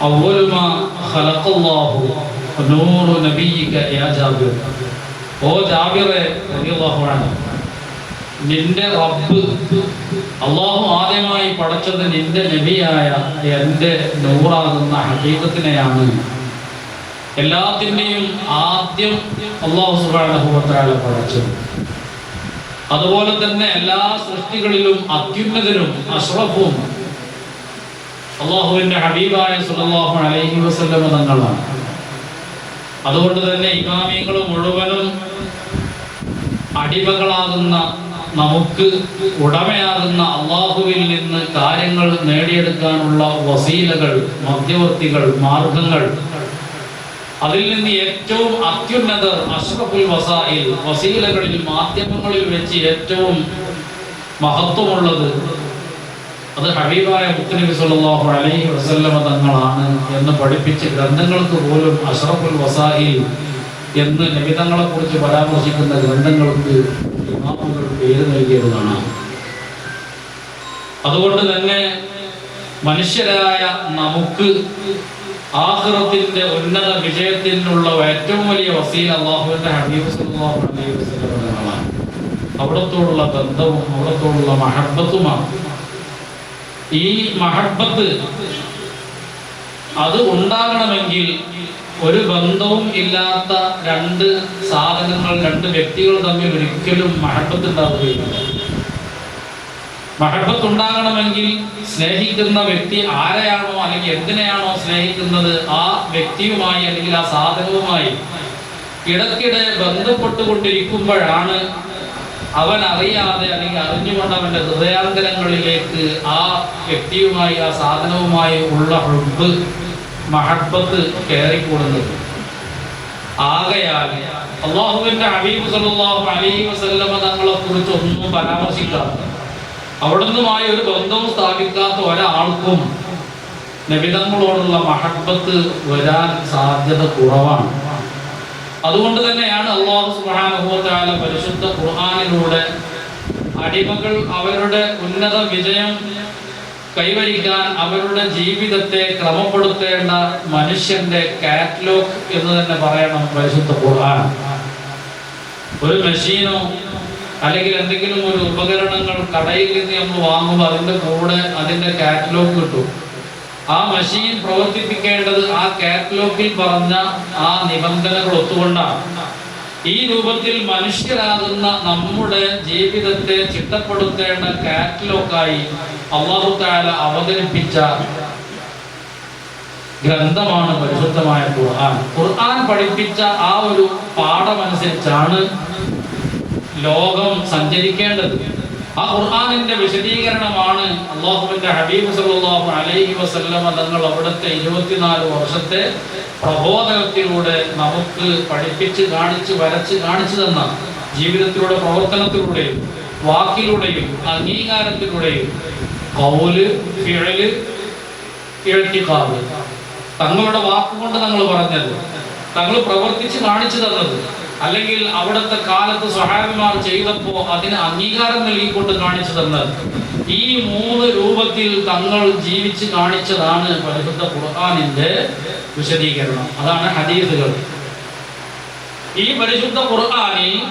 أول ما خلق الله نور نبيك يا جابر ഓ ജാബിറെ റളിയല്ലാഹു അൻഹു നിന്റെ റബ്ബ് അള്ളാഹു ആദ്യമായി പടച്ചത് നിന്റെ നബിയായ എൻ്റെ നൂറാകുന്ന ഹദീകത്തിനെയാണ് എല്ലാത്തിൻ്റെയും ആദ്യം അള്ളാഹു സുബാനഹുവത്താല പടച്ചത് അതുപോലെ തന്നെ എല്ലാ സൃഷ്ടികളിലും അത്യുന്നതരും അഷ്റഫും അള്ളാഹുവിന്റെ ഹബീബായ സുല്ലാഹു അലൈഹി വസല്ലമ തങ്ങളാണ്. അതുകൊണ്ട് തന്നെ ഇമാമിയങ്ങൾ മുഴുവനും അടിമകളാകുന്ന നമുക്ക് ഉടമയാകുന്ന അള്ളാഹുവിൽ നിന്ന് കാര്യങ്ങൾ നേടിയെടുക്കാനുള്ള വസീലകൾ മധ്യവർത്തികൾ മാർഗങ്ങൾ. അതിൽ നിന്ന് ഏറ്റവും അത്യുന്നതർ അഷ്റഫുൽ വസായിൽ വസീലകളിൽ മാധ്യമങ്ങളിൽ വെച്ച് ഏറ്റവും മഹത്വമുള്ളത് അത് ഹബീബായ മുത്തനബി സല്ലല്ലാഹു അലൈഹി വസല്ലമ തങ്ങളാണ് എന്ന് പഠിപ്പിച്ച ഗ്രന്ഥങ്ങൾക്ക് പോലും അഷറഫുൽ വസാഹിൽ എന്ന് നബിതങ്ങളെ കുറിച്ച് പരാമർശിക്കുന്ന ഗ്രന്ഥങ്ങൾക്ക് ഇമാമുകൾ പേര് നൽകിയതാണ് അതുകൊണ്ട് തന്നെ മനുഷ്യരായ നമുക്ക് ആഹ്റത്തിന്റെ ഉന്നത വിജയത്തിനുള്ള ഏറ്റവും വലിയ വസീൽ അള്ളാഹുവിന്റെ ഹബീബ് സല്ലല്ലാഹു അലൈഹി വസല്ലമ തങ്ങളാണ്. അവിടത്തോടുള്ള ബന്ധവും അവിടത്തോടുള്ള മഹബത്തുമാണ്. ഈ മഹബത്ത് അത് ഉണ്ടാകണമെങ്കിൽ ഒരു ബന്ധവും ഇല്ലാത്ത രണ്ട് സാധനങ്ങൾ രണ്ട് വ്യക്തികൾ തമ്മിൽ ഒരിക്കലും മഹബത്ത് ഉണ്ടാവുകയില്ല. മഹബത്ത് ഉണ്ടാകണമെങ്കിൽ സ്നേഹിക്കുന്ന വ്യക്തി ആരെയാണോ അല്ലെങ്കിൽ എന്തിനെയാണോ സ്നേഹിക്കുന്നത് ആ വ്യക്തിയുമായി അല്ലെങ്കിൽ ആ സാധനവുമായി ഇടയ്ക്കിടെ ബന്ധപ്പെട്ടുകൊണ്ടിരിക്കുമ്പോഴാണ് അവൻ അറിയാതെ അല്ലെങ്കിൽ അറിഞ്ഞുകൊണ്ട് അവന്റെ ഹൃദയാന്തരങ്ങളിലേക്ക് ആ വ്യക്തിയുമായി ആ സാധനവുമായി ഉള്ള ഹുബ് മഹബത്ത് കയറിക്കൂടുന്നത്. ആകയാൽ അള്ളാഹുവിന്റെ ഹബീബ് സല്ലല്ലാഹു അലൈഹി വസല്ലമ തങ്ങളെ കുറിച്ച് ഒന്നും പരാമർശിക്കാത്ത അവിടുന്നുമായി ഒരു ബന്ധവും സ്ഥാപിക്കാത്ത ഒരാൾക്കും നബിതങ്ങളോടുള്ള മഹബത്ത് വരാൻ സാധ്യത കുറവാണ്. അതുകൊണ്ട് തന്നെയാണ് അള്ളാഹു തആല പരിശുദ്ധ ഖുർഹാനിലൂടെ അടിമകൾ അവരുടെ ഉന്നത വിജയം കൈവരിക്കാൻ അവരുടെ ജീവിതത്തെ ക്രമപ്പെടുത്തേണ്ട മനുഷ്യന്റെ കാറ്റലോഗ് എന്ന് തന്നെ പറയണം പരിശുദ്ധ ഖുർആൻ. ഒരു മെഷീനോ അല്ലെങ്കിൽ എന്തെങ്കിലും ഒരു ഉപകരണങ്ങൾ കടയിൽ നിന്ന് നമ്മൾ വാങ്ങുമ്പോൾ അതിന്റെ കൂടെ അതിന്റെ കാറ്റലോഗ് കിട്ടും. ആ മെഷീൻ പ്രവർത്തിപ്പിക്കേണ്ടത് ആ കാറ്റലോഗിൽ പറഞ്ഞ ആ നിബന്ധനകൾ ഒത്തുകൊണ്ടാണ്. ഈ രൂപത്തിൽ മനുഷ്യരാകുന്ന നമ്മുടെ ജീവിതത്തെ ചിട്ടപ്പെടുത്തേണ്ട കാറ്റലോഗായി അള്ളാഹു അവതരിപ്പിച്ച ഗ്രന്ഥമാണ് പരിശുദ്ധമായ ഖുർആൻ. ഖുർആൻ പഠിപ്പിച്ച ആ ഒരു പാഠമനുസരിച്ചാണ് ലോകം സഞ്ചരിക്കേണ്ടത്. ആ ഖുർആാനിന്റെ വിശദീകരണമാണ് അള്ളാഹുവിന്റെ ഹബീബ് സല്ലല്ലാഹു അലൈഹി വസല്ലമ തങ്ങൾ അവിടുത്തെ ഇരുപത്തിനാല് വർഷത്തെ പ്രബോധനത്തിലൂടെ നമുക്ക് പഠിപ്പിച്ച് കാണിച്ച് വരച്ച് കാണിച്ചു തന്ന ജീവിതത്തിലൂടെ പ്രവർത്തനത്തിലൂടെയും വാക്കിലൂടെയും അംഗീകാരത്തിലൂടെയും കൗൽ കിഴൽ ഇഴത്തിക്കാവ് തങ്ങളുടെ വാക്കുകൊണ്ട് തങ്ങൾ പറഞ്ഞത് തങ്ങൾ പ്രവർത്തിച്ച് കാണിച്ചു തന്നത് അല്ലെങ്കിൽ അവിടുത്തെ കാലത്ത് സഹാബിമാർ ചെയ്തപ്പോ അതിന് അംഗീകാരം നൽകിക്കൊണ്ട് കാണിച്ചു തന്നത്. ഈ മൂന്ന് രൂപത്തിൽ തങ്ങൾ ജീവിച്ച് കാണിച്ചതാണ് പരിശുദ്ധ ഖുർആാനിന്റെ വിശദീകരണം. അതാണ് ഹദീസുകൾ. ഈ പരിശുദ്ധ ഖുർആാനിൽ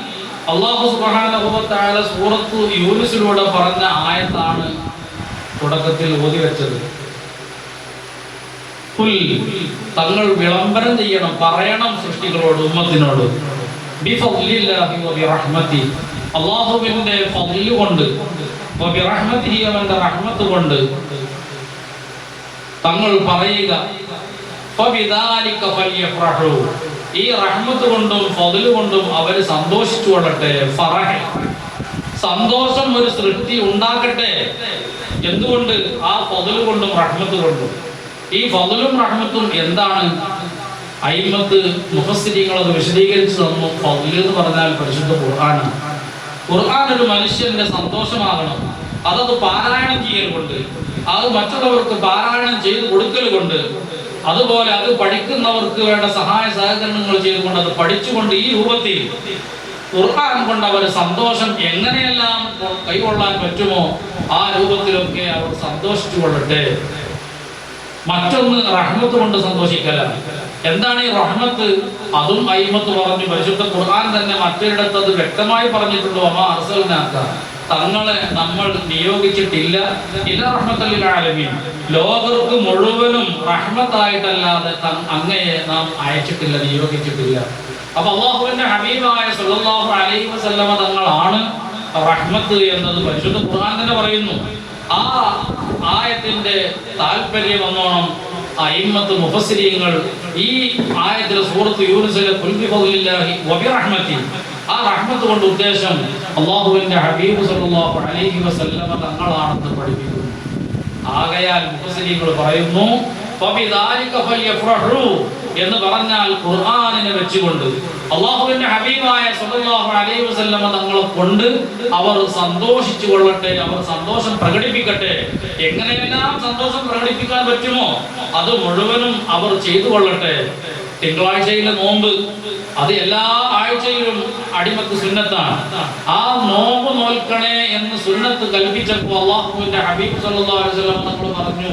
അള്ളാഹു സുബ്ഹാനഹു സൂറത്ത് യൂനുസിലൂടെ പറഞ്ഞ ആയത്താണ് തുടക്കത്തിൽ ഓതി വെച്ചത്. തങ്ങൾ വിളംബരം ചെയ്യണം പറയണം സൃഷ്ടികളോട് ഉമ്മത്തിനോട്. ഫദ്ല് കൊണ്ട് അവന്റെ റഹ്മത്ത് കൊണ്ട് തങ്ങൾ പറയുക ഈ റഹ്മത്ത് കൊണ്ടും ഫദ്ല് കൊണ്ടും അവർ സന്തോഷിച്ചു കൊള്ളട്ടെ ഫറഹ. സന്തോഷം ഒരു സൃഷ്ടി ഉണ്ടാക്കട്ടെ എന്തുകൊണ്ട്? ആ ഫദ്ല് കൊണ്ടും റഹ്മത്ത് കൊണ്ടും. ഈ പതിലും റഹ്മത്തും എന്താണ്? അയിമത്ത് മുഖസ്ഥിതികൾ അത് വിശദീകരിച്ചു തന്നു. ഫضൽ എന്ന് പറഞ്ഞാൽ പരിശുദ്ധ ഖുർആനാണ്. ഖുർആൻ ഒരു മനുഷ്യന്റെ സന്തോഷമാകണം. അതത് പാരായണം ചെയ്യൽ കൊണ്ട് അത് മറ്റുള്ളവർക്ക് പാരായണം ചെയ്ത് കൊടുക്കൽ കൊണ്ട് അതുപോലെ അത് പഠിക്കുന്നവർക്ക് വേണ്ട സഹായ സഹകരണങ്ങൾ ചെയ്തുകൊണ്ട് അത് പഠിച്ചുകൊണ്ട് ഈ രൂപത്തിൽ ഖുർആൻ കൊണ്ട് അവർ സന്തോഷം എങ്ങനെയെല്ലാം കൈകൊള്ളാൻ പറ്റുമോ ആ രൂപത്തിലൊക്കെ അവർ സന്തോഷിച്ചു കൊള്ളട്ടെ മറ്റൊന്ന് റഹ്മത്ത് കൊണ്ട് സന്തോഷിക്കലാണ്. എന്താണ് ഈ റഹ്മത്ത്? അതും അയിമത്ത് പറഞ്ഞു പരിശുദ്ധ ഖുർആൻ തന്നെ മറ്റൊരിടത്ത് അത് വ്യക്തമായി പറഞ്ഞിട്ടുണ്ട് അമ്മ അർസലിനാക്ക തങ്ങളെ നമ്മൾ നിയോഗിച്ചിട്ടില്ല. ഇല്ല റഹ്മത്തല്ലിൽ ആലമീൻ ലോകർക്ക് മുഴുവനും റഹ്മത്തായിട്ടല്ലാതെ അങ്ങയെ നാം അയച്ചിട്ടില്ല നിയോഗിച്ചിട്ടില്ല. അപ്പൊ അള്ളാഹുവിന്റെ ഹബീബായ സല്ലല്ലാഹു അലൈഹി വസല്ലമ തങ്ങളാണ് റഹ്മത്ത് എന്നത് പരിശുദ്ധ ഖുർആൻ തന്നെ പറയുന്നു. ആ ആയത്തിന്റെ താല്പര്യം എന്നോണം അയിമ്മത്ത് മുഫസിലിയങ്ങൾ ഈ ആയത്തിലെ സൂറത്ത് യൂനുസിലെ കുൽബി ഫദ്ലില്ലാഹി വബി ആ റഹ്മത്ത് കൊണ്ട് ഉദ്ദേശം അള്ളാഹുവിന്റെ ഹബീബ് സല്ലല്ലാഹു അലൈഹി വസല്ലമ തങ്ങളാണെന്ന് പഠിപ്പിക്കുന്നു. ആകയാൽ മുഫസ്സിരീങ്ങൾ പറയുന്നു എന്ന് പറഞ്ഞാൽ ഖുർആനിനെ വെച്ചുകൊണ്ട് അള്ളാഹുവിന്റെ ഹബീബായ സല്ലല്ലാഹു അലൈഹി വസല്ലമ തങ്ങളെ കൊണ്ട് അവർ സന്തോഷിച്ചു കൊള്ളട്ടെ അവർ സന്തോഷം പ്രകടിപ്പിക്കട്ടെ. എങ്ങനെയെല്ലാം സന്തോഷം പ്രകടിപ്പിക്കാൻ പറ്റുമോ അത് മുഴുവനും അവർ ചെയ്തു കൊള്ളട്ടെ. തിങ്കളാഴ്ചയിലെ നോമ്പ് അത് എല്ലാ ആഴ്ചയിലും അടിമക്ക് സുന്നത്താണ്. ആ നോമ്പ് നോൽക്കണേ എന്ന് സുന്നത്ത് കൽപ്പിച്ചപ്പോൾ അള്ളാഹുവിന്റെ ഹബീബ് സല്ലല്ലാഹു അലൈഹി വസല്ലം നമ്മൾ പറഞ്ഞു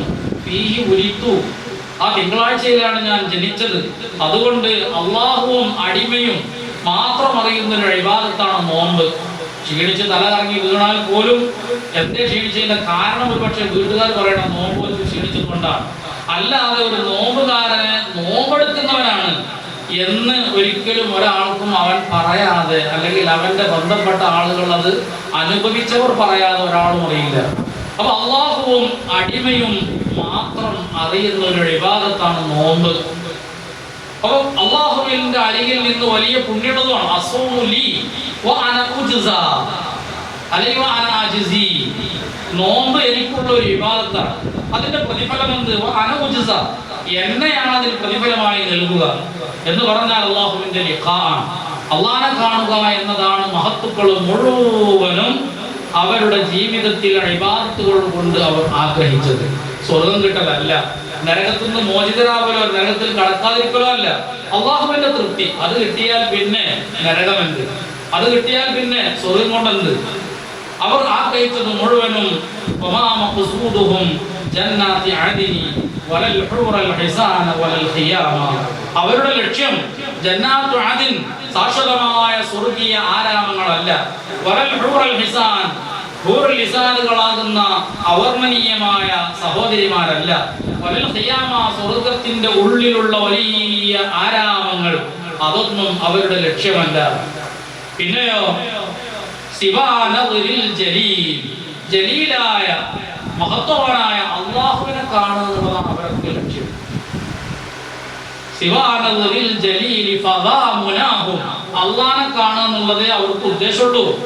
ആ തിങ്കളാഴ്ചയിലാണ് ഞാൻ ജനിച്ചത്. അതുകൊണ്ട് അള്ളാഹുവും അടിമയും മാത്രം അറിയുന്ന ഒരു ഇബാദത്താണ് നോമ്പ്. ക്ഷീണിച്ച് തല കറങ്ങി വീണാൽ പോലും എന്തേ ക്ഷീണിച്ചതിന്റെ കാരണം പക്ഷേ വീട്ടുകാർ പറയണം നോമ്പ് ക്ഷീണിച്ചത് അല്ലാതെ ഒരു നോമ്പുകാരനെ നോമ്പെടുക്കുന്നവനാണ് എന്ന് ഒരിക്കലും ഒരാൾക്കും അവൻ പറയാതെ അല്ലെങ്കിൽ അവന്റെ ബന്ധപ്പെട്ട ആളുകൾ അത് അനുഭവിച്ചവർ പറയാതെ ഒരാളും അറിയില്ല. അപ്പൊ അള്ളാഹുവും അടിമയും മാത്രം അറിയുന്ന ഒരു വിവാദത്താണ് നോമ്പ്. അപ്പൊ അള്ളാഹുവിന്റെ അരികിൽ നിന്ന് വലിയ പുണ്യമുള്ളതാണ് അസൂമു വ അന ഉജ്സ. അല്ലെങ്കിൽ നോമ്പ് എനിക്കുള്ള ഒരു വിവാദത്താണ് അതിന്റെ പ്രതിഫലം എന്ത്? വ അന ഉജ്സ. എന്നെയാണ് അതിൽ പ്രതിഫലമായി നൽകുക. എന്ന് പറഞ്ഞാൽ അള്ളാഹുവിന്റെ ലിഖാണ് അള്ളാഹനെ കാണുക എന്നതാണ് മഹത്തുക്കൾ മുഴുവനും അവരുടെ ജീവിതത്തിൽ ഇബാദത്തുകൾ കൊണ്ട് അവർ ആഗ്രഹിച്ചത്. സ്വർഗം കിട്ടലല്ല. നരകത്തുനിന്ന് മോചിതരാവലോ നരകത്തിൽ കടക്കാതിരിക്കലോ അല്ല അള്ളാഹുവിന്റെ തൃപ്തി. അത് കിട്ടിയാൽ പിന്നെ നരകമെന്ത്? അത് കിട്ടിയാൽ പിന്നെ സ്വർഗം കൊണ്ടെന്ത്? അവർ ആഗ്രഹിച്ചത് മുഴുവനും ജന്നാത്തി അദിനി വലൽ ഹൂറൽ ഹിസാന വലൽ ഖിയാമ. അവരുടെ ലക്ഷ്യം ജന്നാത്തു അദിൻ ശാശ്വതമായ സ്വർഗീയ ആരാമങ്ങളല്ല. വലൽ ഹൂറൽ ഹിസാൻ ഹൂറുൽ ഹിസാനുകളാകുന്ന അവർണനീയമായ സഹോദരിമാരല്ല. വലൽ ഖിയാമ സ്വർഗത്തിന്റെ ഉള്ളിലുള്ള വലിയ ആരാമങ്ങൾ അതൊന്നും അവരുടെ ലക്ഷ്യമല്ല. പിന്നെയോ സിവാനദിൽ ജലീൽ. ജലീലായ മഹത്വവാനായ അള്ളാഹുവിനെ കാണുക എന്നുള്ളതാണ് അവരൊക്കെ ലക്ഷ്യം. അള്ളാനെ കാണുക എന്നുള്ളതേ അവർക്ക് ഉദ്ദേശമുള്ളൂ.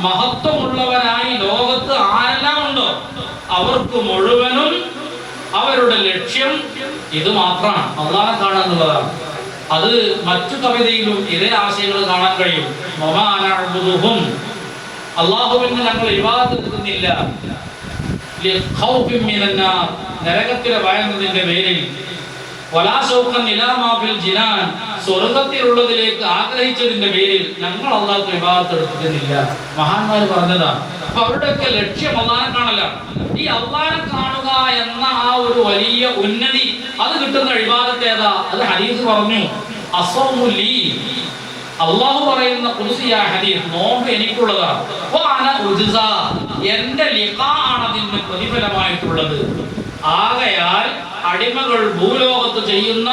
മഹത്വമുള്ളവരായി ലോകത്ത് ആരെല്ലാം ഉണ്ടോ? അവർക്ക് മുഴുവനും അവരുടെ ലക്ഷ്യം ഇത് മാത്രമാണ്. അള്ളാഹനെ കാണുക എന്നുള്ളതാണ്. അത് മറ്റു കവിതയിലും ഇതേ ആശയങ്ങൾ കാണാൻ കഴിയും. അള്ളാഹുവിന് ഞങ്ങൾ ലിഖൗഫിൻ മിനന്നാർ. നരകത്തിലെ ഭയന്നതിന്റെ പേരിൽ. സ്വർഗത്തിലുള്ളതിലേക്ക് ആഗ്രഹിച്ചതിന്റെ പേരിൽ ഞങ്ങൾ അള്ളാഹ് ഇബാദത്ത് എടുക്കുന്നില്ല മഹാന്മാർ പറഞ്ഞതാണ് അപ്പൊ അവരുടെയൊക്കെ ലക്ഷ്യം അള്ളാഹനെ കാണലാണ് ഈ അള്ളാഹനെ കാണുക എന്ന ആ ഒരു വലിയ ഉന്നതി അത് കിട്ടുന്ന ഇബാദത്ത് അത് ഹദീസ് പറഞ്ഞു. അസൗമു ലീ അള്ളാഹു പറയുന്ന ഹദീസ് നോമ്പ് എനിക്കുള്ളതാണ്. എന്റെ ലിഖാ ആണ് പ്രതിഫലമായിട്ടുള്ളത്. ആകയാൽ അടിമകൾ ഭൂലോകത്ത് ചെയ്യുന്ന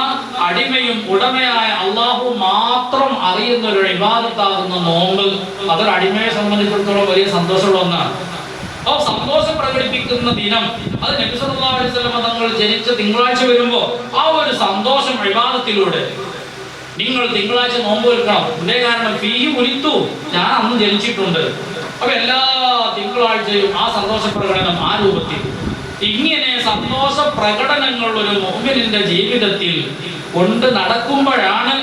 അടിമയും ഉടമയായ അള്ളാഹു മാത്രം അറിയുന്ന ഒരു ഇബാദത്താകുന്ന നോമ്പ് അതൊരു അടിമയെ സംബന്ധിച്ചിടത്തോളം വലിയ സന്തോഷമുള്ള ഒന്നാണ്. അപ്പോൾ സന്തോഷം പ്രകടിപ്പിക്കുന്ന ദിനം അത് നബി സല്ലല്ലാഹു അലൈഹി തങ്ങൾ ജനിച്ച തിങ്കളാഴ്ച വരുമ്പോ ആ ഒരു സന്തോഷം വിവാദത്തിലൂടെ നിങ്ങൾ തിങ്കളാഴ്ച നോമ്പ് വെക്കണം ഇതേ കാരണം ഫീ ഉലിത്തു ഞാൻ അന്ന് ജനിച്ചിട്ടുണ്ട്. അപ്പൊ എല്ലാ തിങ്കളാഴ്ചയും ആ സന്തോഷ പ്രകടനം ആ രൂപത്തിൽ. ഇങ്ങനെ സന്തോഷ പ്രകടനങ്ങൾ ഒരു നോമ്പലിന്റെ ജീവിതത്തിൽ കൊണ്ട് നടക്കുമ്പോഴാണ്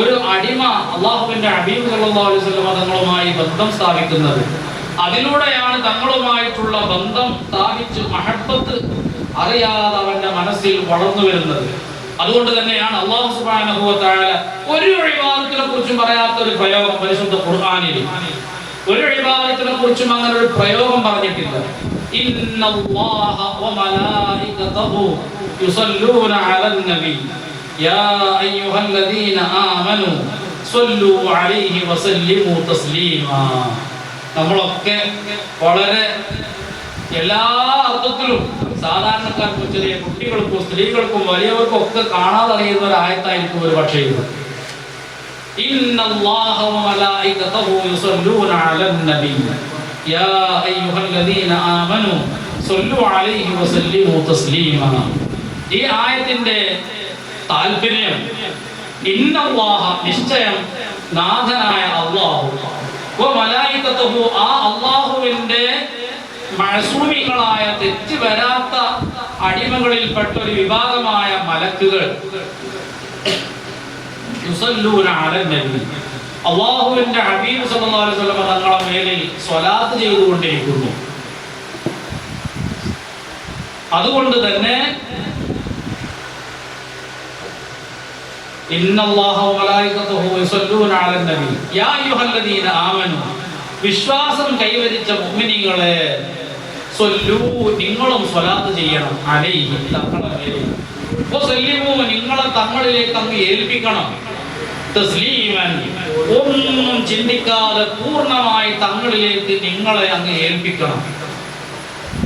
ഒരു അടിമ അള്ളാഹുവിന്റെ അബീബ് അലൈഹി വസല്ലം തങ്ങളുമായി ബന്ധം സ്ഥാപിക്കുന്നത്. അതിലൂടെയാണ് തങ്ങളുമായിട്ടുള്ള ബന്ധം സ്ഥാപിച്ച് മഹബത്ത് അറിയാതെ അവന്റെ മനസ്സിൽ വളർന്നു വരുന്നത്. അതുകൊണ്ട് തന്നെയാണ് അള്ളാഹു സുബാന ഒരു ഒഴിവാദത്തിനെ കുറിച്ചും പറയാത്ത ഒരു പ്രയോഗം പരിശുദ്ധ ഖുർആാനിൽ. ഒരു ഒഴിവാദത്തിനെ കുറിച്ചും അങ്ങനെ ഒരു പ്രയോഗം പറഞ്ഞിട്ടില്ല. നമ്മളൊക്കെ വളരെ എല്ലാ അർത്ഥത്തിലും സാധാരണക്കാർക്കും ചെറിയ കുട്ടികൾക്കും സ്ത്രീകൾക്കും വലിയവർക്കും ഒക്കെ കാണാതെ അറിയുന്ന ഒരു ആയത്തായിരിക്കും ഒരു പക്ഷേ ഇത് إن الله وملائكته يصلون على النبي يا أيها الذين آمنوا صلوا عليه وسلموا تسليما ഈ ആയത്തിന്റെ താല്പര്യം ഇന്നല്ലാഹ നിശ്ചയം നാഥനായ അള്ളാഹു വ മലായികത്തുഹു ആ അള്ളാഹുവിന്റെ മഴസൂമികളായ തെറ്റ് വരാത്ത അടിമകളിൽപ്പെട്ട ഒരു വിഭാഗമായ മലക്കുകൾ. അള്ളാഹുവിന്റെ ഹബീബ് സല്ലല്ലാഹു അലൈഹി വസല്ലം മേലിൽ സ്വലാത്ത് ചെയ്തുകൊണ്ടിരിക്കുന്നു. അതുകൊണ്ട് തന്നെ വിശ്വാസം കൈവരിച്ച മുഅ്മിനീങ്ങളെ നിങ്ങളും സ്വലാത്ത് ചെയ്യണം. അലൈഹി തങ്ങളെ നിങ്ങളെ തങ്ങളിലേക്ക് അങ്ങ് ഏൽപ്പിക്കണം. ഒന്നും ചിന്തിക്കാതെ പൂർണമായി തങ്ങളിലേക്ക് നിങ്ങളെ അങ്ങ് ഏൽപ്പിക്കണം.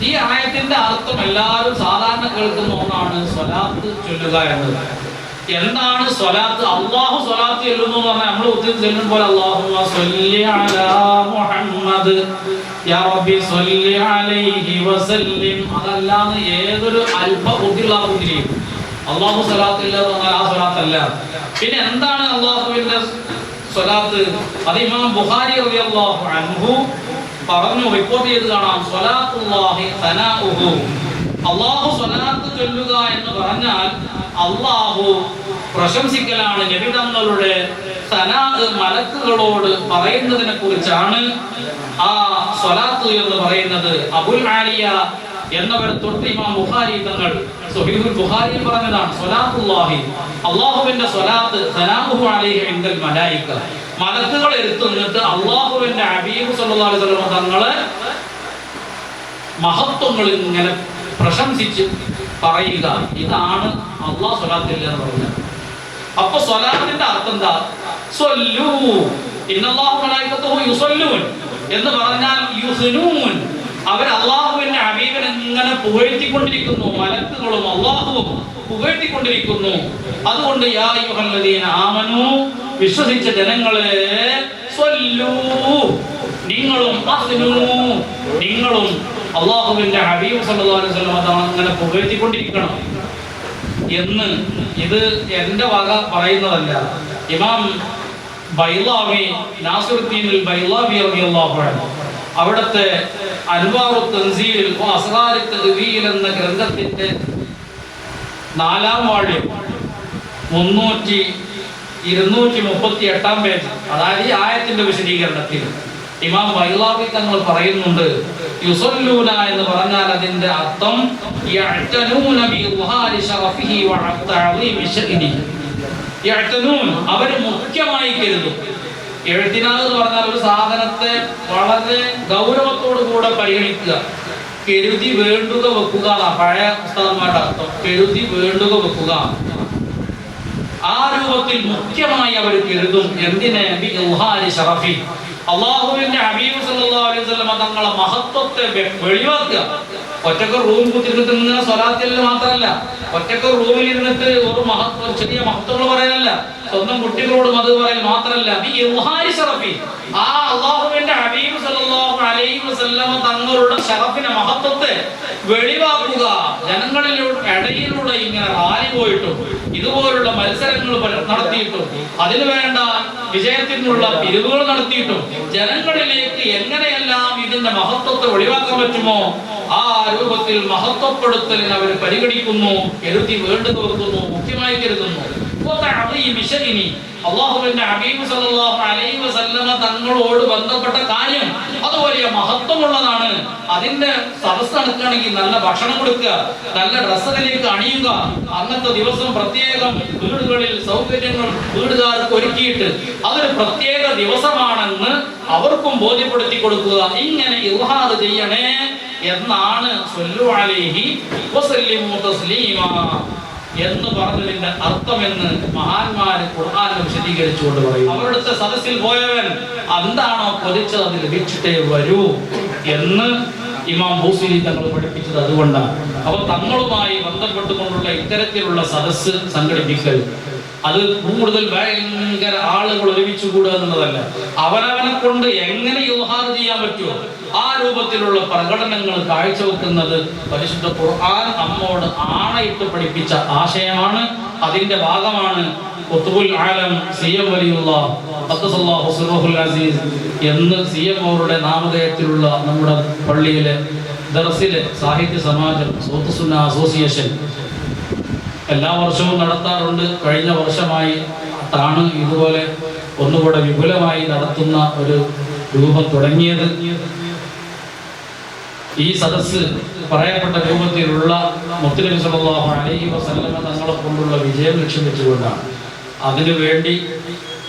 ഈ ആയത്തിന്റെ അർത്ഥം എല്ലാവരും സാധാരണ കേൾക്കുന്ന ഒന്നാണ് സ്വലാത്ത് ചൊല്ലുക എന്നത്. എന്താണ് സ്വലാത്ത്? അള്ളാഹു സ്വലാത്ത് ചൊല്ലുന്നു എന്ന് പറഞ്ഞാൽ നമ്മൾ ഒത്തിരി ചെല്ലും പോലെ അള്ളാഹു മുഹമ്മദ്. അതല്ലാന്ന് ഏതൊരു അല്പ ബുദ്ധിയുള്ള ബുദ്ധിയും അള്ളാഹു സ്വലാത്ത് ഇല്ല എന്ന് പറഞ്ഞാൽ ആ സ്വലാത്ത് അല്ല പിന്നെ എന്താണ് അള്ളാഹുവിന്റെ സ്വലാത്ത്? അത് ഇമാം ബുഖാരി റളിയല്ലാഹു അൻഹു പറഞ്ഞു റിപ്പോർട്ട് ചെയ്ത് കാണാം. സ്വലാത്തുല്ലാഹി സനാഉഹു. അള്ളാഹു സ്വലാത്ത് ചൊല്ലുക എന്ന് പറഞ്ഞാൽ അള്ളാഹു പ്രശംസിക്കലാണ് നബി തങ്ങളുടെ സനാ മലക്കുകളോട് പറയുന്നതിനെ കുറിച്ചാണ് ആ സ്വലാത്ത് എന്ന് പറയുന്നത്. അബുൽ ആലിയ എന്നവർ തൊട്ട് ഇമാം ബുഖാരി തങ്ങൾ സുഹീഹുൽ ബുഖാരി പറഞ്ഞതാണ് സ്വലാത്തുല്ലാഹി അള്ളാഹുവിന്റെ സ്വലാത്ത് സലാഹു അലൈഹി ഇൻദൽ മലായിക. മലക്കുകൾ എടുത്തുന്നിട്ട് അള്ളാഹുവിന്റെ ഹബീബ് സല്ലല്ലാഹു അലൈഹി വസല്ലം തങ്ങളെ മഹത്വങ്ങൾ ഇങ്ങനെ പ്രശംസിച്ച് പറയുക. ഇതാണ് അള്ളാഹ് സ്വലാത്തില്ല എന്ന് പറഞ്ഞത്. അപ്പൊ സ്വലാത്തിന്റെ അർത്ഥം എന്താ? സ്വല്ലൂ. ഇന്നല്ലാഹു മലായികത്തുഹു യുസല്ലൂൻ. എന്ന് പറഞ്ഞാൽ യുസ്നൂൻ. അവർ അള്ളാഹുവിന്റെ ഹബീബിനെ ഇങ്ങനെ പുകഴ്ത്തിക്കൊണ്ടിരിക്കുന്നു മലക്കുകളും അള്ളാഹുവും പുകഴ്ത്തിക്കൊണ്ടിരിക്കുന്നു. അതുകൊണ്ട് യാ യുഹല്ലദീന ആമനു വിശ്വസിച്ച ജനങ്ങളെ സ്വല്ലൂ. നിങ്ങളും അസ്നൂ. നിങ്ങളും അള്ളാഹുവിന്റെ ഹബീബ് സല്ലല്ലാഹു അലൈഹി വസല്ലം അങ്ങനെ പുകഴ്ത്തിക്കൊണ്ടിരിക്കണം. എന്ന് ഇത് എന്റെ വക പറയുന്നതല്ല. ഇമാം ബൈലാവി നാസിറുദ്ദീനിൽ ബൈലാവി റളിയല്ലാഹു അവിടുത്തെ അൻവാറു തൻസീൽ അസ്റാരി തദ്വീൽ എന്ന ഗ്രന്ഥത്തിന്റെ നാലാം വാള്യം മുന്നൂറ്റി ഇരുന്നൂറ്റി മുപ്പത്തി എട്ടാം പേജ്. അതായത് ഈ ആയത്തിന്റെ വിശദീകരണത്തിൽ ഇമാം ബൈലാവി തങ്ങൾ പറയുന്നുണ്ട് യുസല്ലൂന എന്ന് പറഞ്ഞാൽ അതിന്റെ അർത്ഥം യഅ്തനൂന ബിഇദ്ഹാരി ശറഫിഹി വഅതഅളീമി ശഅനിഹി യഅ്തനൂൻ അവർ മുഖ്യമായി കരുതും. എഴുത്തിനാ എന്ന് പറഞ്ഞാൽ ഒരു സാധനത്തെ വളരെ ഗൗരവത്തോടു കൂടെ പരിഗണിക്കുക. കരുതി വേണ്ടുക വെക്കുക എന്നാ പഴയ പുസ്തകന്മാരുടെ അർത്ഥം. കരുതി വേണ്ടുക വെക്കുക. ആ രൂപത്തിൽ മുഖ്യമായി അവർ കരുതും എന്തിനെ? ബി ശറഫി. അള്ളാഹുവിന്റെ ഹബീബ് സല്ലല്ലാഹു അലൈഹി വസല്ലം മഹത്വത്തെ വെളിവാക്കുക. ഒറ്റയ്ക്ക് റൂം കുത്തിരുന്നിട്ട് ഇങ്ങനെ സ്വലാത്തിൽ മാത്രമല്ല ഒറ്റയ്ക്ക് റൂമിൽ ഇരുന്നിട്ട് ഒരു മഹത്വ ചെറിയ മഹത്വങ്ങൾ പറയാനല്ല. സ്വന്തം കുട്ടികളോട് മത് പറയൽ മാത്രമല്ല ആ അള്ളാഹുവിന്റെ ഹബീബ് സല്ലല്ലാഹു അലൈഹി വസല്ലം തങ്ങളുടെ ഷറഫിന്റെ മഹത്വത്തെ വെളിവാക്കുക. ജനങ്ങളിലൂടെ ഇടയിലൂടെ ഇങ്ങനെ റാലി പോയിട്ടും ഇതുപോലുള്ള മത്സരങ്ങൾ നടത്തിയിട്ടും അതിനു വേണ്ട വിജയത്തിനുള്ള പിരിവുകൾ നടത്തിയിട്ടും ജനങ്ങളിലേക്ക് എങ്ങനെയെല്ലാം ഇതിന്റെ മഹത്വത്തെ ഒഴിവാക്കാൻ പറ്റുമോ ആ രൂപത്തിൽ മഹത്വപ്പെടുത്തലിന് അവർ പരിഗണിക്കുന്നു കരുതി വേണ്ടു നോക്കുന്നു മുഖ്യമായി കരുതുന്നു. അള്ളാഹുവിന്റെ ഹബീബ് സല്ലല്ലാഹു അലൈഹി വസല്ലമ തങ്ങളോട് ബന്ധപ്പെട്ട കാര്യം അത് വലിയ മഹത്വമുള്ളതാണ്. അതിന്റെ സദസ് നടക്കുകയാണെങ്കിൽ നല്ല ഭക്ഷണം കൊടുക്കുക നല്ല ഡ്രസ്സ് അതിലേക്ക് അണിയുക അന്നത്തെ ദിവസം പ്രത്യേകം വീടുകളിൽ സൗകര്യങ്ങൾ വീടുകാർക്ക് ഒരുക്കിയിട്ട് അതൊരു പ്രത്യേക ദിവസമാണെന്ന് അവർക്കും ബോധ്യപ്പെടുത്തി കൊടുക്കുക. ഇങ്ങനെ ഇൽഹാദ് ചെയ്യണേ എന്നാണ് എന്ന് പറഞ്ഞതിന്റെ അർത്ഥമെന്ന് മഹാന്മാര് ഖുർആാനെ വിശദീകരിച്ചുകൊണ്ട് പറയും. അവരുടെ സദസ്സിൽ പോയവൻ എന്താണോ കൊതിച്ചത് അത് ലഭിച്ചിട്ടേ വരൂ എന്ന് ഇമാം ബൂസിലി തങ്ങൾ പഠിപ്പിച്ചത് അതുകൊണ്ടാണ്. അപ്പൊ തങ്ങളുമായി ബന്ധപ്പെട്ടുകൊണ്ടുള്ള ഇത്തരത്തിലുള്ള സദസ്സ് സംഘടിപ്പിക്കൽ അത് കൂടുതൽ ഭയങ്കര ആളുകൾ ഒരുമിച്ച് കൂടുക എന്നുള്ളതല്ല. അവനവനെ കൊണ്ട് എങ്ങനെ യോഹാർ ചെയ്യാൻ പറ്റുമോ ആ രൂപത്തിലുള്ള പ്രകടനങ്ങൾ കാഴ്ചവെക്കുന്നത് പരിശുദ്ധ ഖുർആൻ നമ്മോട് ആണയിട്ട് പഠിപ്പിച്ച ആശയമാണ്. അതിന്റെ ഭാഗമാണ് ആലം എന്ന് സി എം അവരുടെ നാമധേയത്തിലുള്ള നമ്മുടെ പള്ളിയിലെ ദർസിലെ സാഹിത്യ സമാജം സൂത്തുസുന്ന അസോസിയേഷൻ എല്ലാ വർഷവും നടത്താറുണ്ട്. കഴിഞ്ഞ വർഷമായി താണ് ഇതുപോലെ ഒന്നുകൂടെ വിപുലമായി നടത്തുന്ന ഒരു രൂപം തുടങ്ങിയത്. ഈ സദസ്സ് പറയപ്പെട്ട രൂപത്തിലുള്ള മുത്തുനബി സല്ലല്ലാഹു അലൈഹി വസല്ലമ തങ്ങളെ കൊണ്ടുള്ള വിജയം ലക്ഷ്യം വെച്ചുകൊണ്ടാണ് അതിനുവേണ്ടി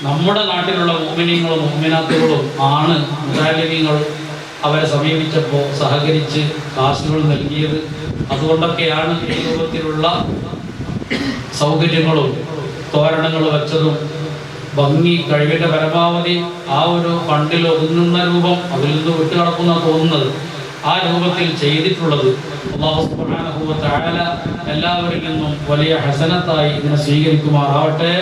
നമ്മുടെ നാട്ടിലുള്ള മോമിനിയങ്ങളും മോമിനാത്തുകളും ആണ് മുതാലിമികൾ അവരെ സമീപിച്ചപ്പോൾ സഹകരിച്ച് കാശുകൾ നൽകിയത്. അതുകൊണ്ടൊക്കെയാണ് ഈ രൂപത്തിലുള്ള സൗകര്യങ്ങളും തോരണങ്ങൾ വെച്ചതും ഭംഗി കഴിവിന്റെ പരമാവധി ആ ഒരു ഫണ്ടിൽ ഒതുങ്ങുന്ന രൂപം അതിൽ നിന്ന് വിട്ടുകിടക്കുന്ന തോന്നുന്നത്. ആ രൂപത്തിൽ ചെയ്തിട്ടുള്ളത് തആല എല്ലാവരിൽ നിന്നും വലിയ ഹസനത്തായി ഇതിനെ സ്വീകരിക്കുമാറാവട്ടെ.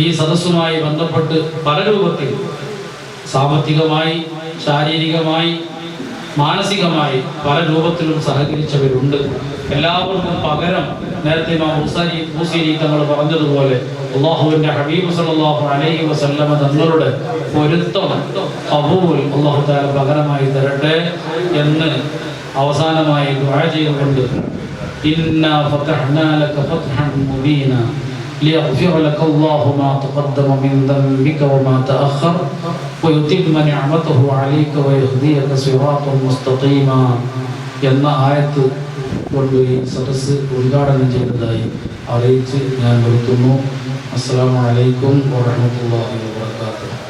ഈ സദസ്സുമായി ബന്ധപ്പെട്ട് പല രൂപത്തിൽ സാമ്പത്തികമായി ശാരീരികമായി മാനസികമായി പല രൂപത്തിലും സഹകരിച്ചവരുണ്ട്. എല്ലാവർക്കും പകരം നേരത്തെ മുസാരി തങ്ങൾ പറഞ്ഞതുപോലെ അള്ളാഹുവിന്റെ ഹബീബ് സല്ലല്ലാഹു അലൈഹി വസല്ലമ തങ്ങളുടെ പൊരുത്തം അബൂൽ അള്ളാഹു താല പകരമായി തരട്ടെ എന്ന് അവസാനമായി ദുആ ചെയ്തുകൊണ്ട് ഇന്നാ ഫതഹ്നാ ലക ഫതഹൻ മുബീന. ليغفر لك الله ما تقدم من ذنبك وما تأخر ويتم نعمته عليك ويهديك صراطا مستقيما എന്ന ആയത്ത് കൊണ്ട് ഈ സദസ്സ് ഉദ്ഘാടനം ചെയ്തതായി അറിയിച്ച് ഞാൻ നിർത്തുന്നു അസ്സാം വലൈക്കും വാഹമത്തല്ലാഹി വാത്തു